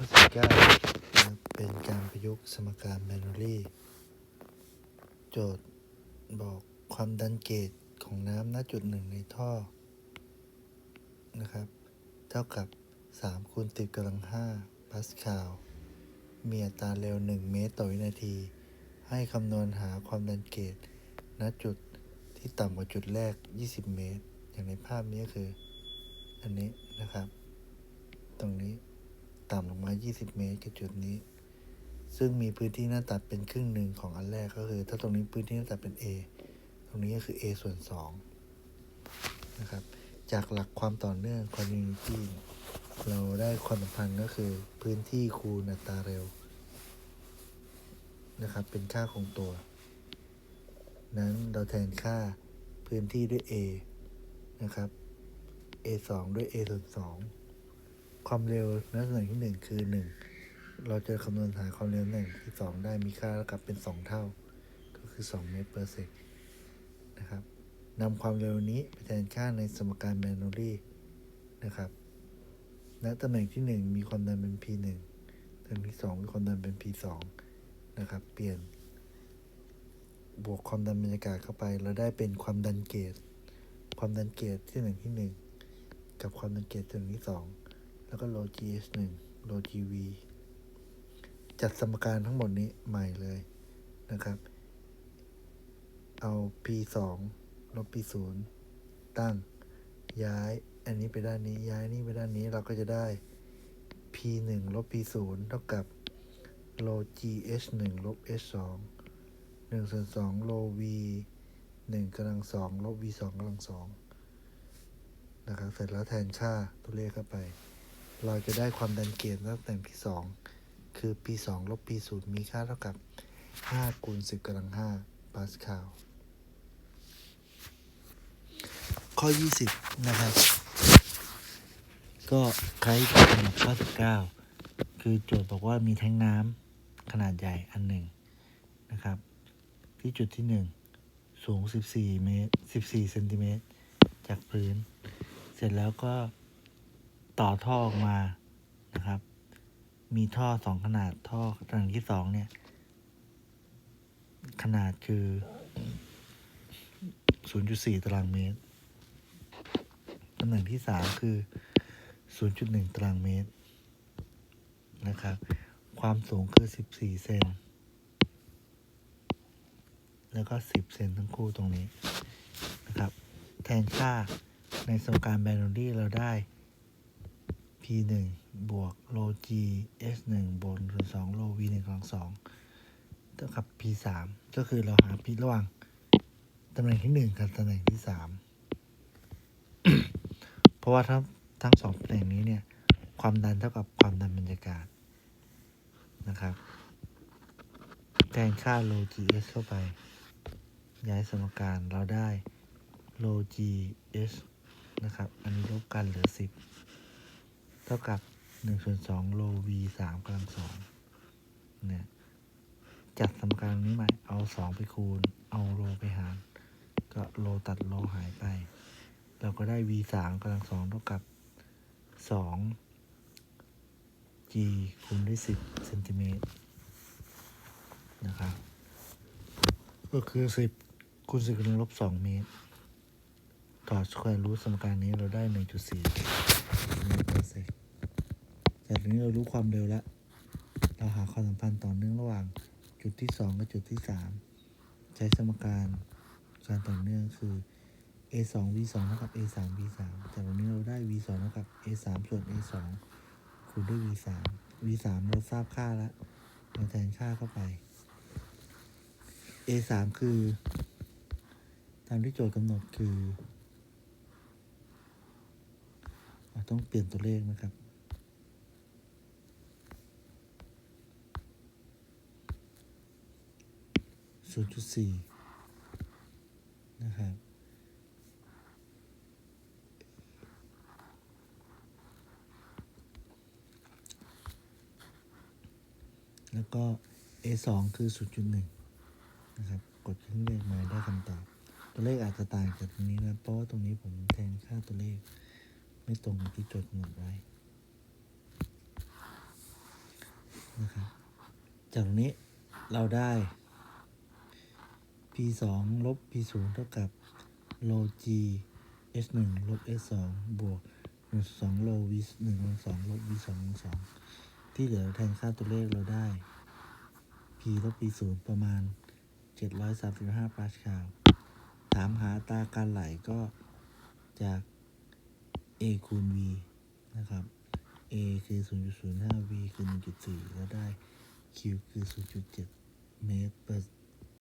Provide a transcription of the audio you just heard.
ข้อสิก้านะเป็นการประยุกต์สมการแมนนอรี่ โจทย์บอกความดันเกจของน้ำณจุดหนึ่งในท่อ นะครับ เท่ากับ 3 คูณ10กำลัง5ปาสคาล มีอัตราเร็ว 1 เมตรต่อวินาที ให้คำนวณหาความดันเกจณจุดที่ต่ำกว่าจุดแรก 20 เมตร อย่างในภาพนี้คือ อันนี้นะครับ ตรงนี้ ต่ำลงมา 20 เมตรกับจุดนี้ ซึ่งมีพื้นที่หน้าตัดเป็นครึ่งหนึ่งของอันแรกก็คือ ถ้าตรงนี้พื้นที่หน้าตัดเป็น A ตรงนี้ก็คือ A ส่วน2นะครับ จากหลักความต่อเนื่อง continuity เราได้ความสัมพันธ์ก็คือพื้นที่คูณอัตราเร็วนะครับ เป็นค่าคงตัว นั้นเราแทนค่าพื้นที่ด้วย A นะครับ A 2ด้วย A ส่วน2 ความเร็วในตำแหน่งที่1คือ1เราจะคำนวณหาความเร็วตำแหน่งที่2ได้มีค่าเท่ากับเป็น2เท่า ก็คือ2เมตร per sec นะครับนำความเร็วนี้ไปแทนค่าในสมการแมนนอรี่นะครับณตำแหน่งที่1มีความดันเป็น P 1ตำแหน่งที่2มีความดันเป็น P 2นะครับ เปลี่ยน บวกความดันบรรยากาศเข้าไป เราได้เป็นความดันเกจความดันเกจที่หนึ่งที่หนึ่งกับความดันเกจที่หนึ่งที่สอง แล้วก็โล GH หนึ่งโล GV จัดสมการทั้งหมดนี้ใหม่เลยนะครับ เอา P สองลบ P ศูนย์ตั้งย้าย อันนี้ไปด้านนี้ย้ายนี่ไปด้านนี้เราก็จะได้ P หนึ่งลบ P ศูนย์เท่ากับโล GH หนึ่งลบ H สองหนึ่งส่วนสองโล V หนึ่งกำลังสองลบ v สองกำลังสองนะครับ เสร็จแล้วแทนค่าตัวเลขเข้าไป เราจะได้ความดันเกจตั้งแต่ที่สองคือ p สองลบ p ศูนย์มีค่าเท่ากับห้าคูณสิบกำลังห้าปาสคาล ข้อยี่สิบนะครับ ก็คล้ายกับสำหรับข้อสิบเก้าคือโจทย์บอกว่ามีแท้งน้ำขนาดใหญ่อันหนึ่งนะครับ ที่จุดที่หนึ่งสูง 14 เมตร 14 เซนติเมตร จากพื้น เสร็จแล้วก็ ต่อท่อออกมานะครับ มีท่อสองขนาดท่อตำแหน่งที่สองเนี่ย ขนาดคือ 0.4 ตารางเมตรตำแหน่งที่สามคือ 0.1 ตารางเมตรนะครับ ความสูงคือ 14 เซน แล้วก็ 10 เซนทั้งคู่ตรงนี้นะครับ แทนค่าในสมการแบนอรี่เราได้ 1 บวกโล g s 1บนส่วน2โล v 1กำลัง2เท่ากับ p 3ก็คือเราหา p ระหว่างตำแหน่งที่ 1 กับตำแหน่งที่ 3 เพราะว่าทั้งทั้งสองตำแหน่งนี้เนี่ย ความดันเท่ากับความดันบรรยากาศนะครับแทนค่าโล gs เข้าไป ย้ายสมการเราได้โล gs นะครับ อันนี้ลบกันเหลือ 10 เท่ากับ1ส่วน2โล v 3กำลัง2เนี่ยจัดสมการนี้ใหม่เอา2ไปคูณ เอาโลไปหาร ก็โลตัดโลหายไป เราก็ได้ v 3กำลัง2เท่ากับ2 g คูณด้วย10เซนติเมตรนะครับ ก็คือ10คูณ10กำลังลบ2เมตร ต่อสแควร์รูทสมการนี้เราได้1.4เมตรต่อเซก แต่ทีนี้เรารู้ความเร็วแล้ว เราหาความสัมพันธ์ต่อเนื่องระหว่างจุดที่ 2 กับจุดที่ 3 ใช้สมการการต่อเนื่องคือ a 2 v 2เท่ากับ a 3 v 3จากตรงนี้เราได้ v 2เท่ากับ a 3ส่วน a 2คูณด้วย v 3 v 3เราทราบค่าแล้วเราแทนค่าเข้าไป a 3คือ ตามที่โจทย์กำหนดคือเราต้องเปลี่ยนตัวเลขนะครับ 0.4 นะครับ แล้วก็ A 2 คือ 0.1 นะครับ กดเครื่องเลขมาได้คำตอบ ตัวเลขอาจจะต่างจากตรงนี้นะ เพราะว่าตรงนี้ผมแทนค่าตัวเลข ไม่ตรงกับที่โจทย์กำหนดไว้จากตรงนี้เราได้ p 2ลบ p 0เท่ากับโล g s 1ลบ s 2บวก1 2โล v 1ลบ2ลบ v 2ลบ2ที่เหลือแทนค่าตัวเลขเราได้ p ลบ p 0ประมาณ 735 ปาสคาลถามหาตาการไหลก็จาก a คูณ v นะครับ a คือ 0.05 v คือ 1.4 แล้วได้ q คือ 0.7 เมตร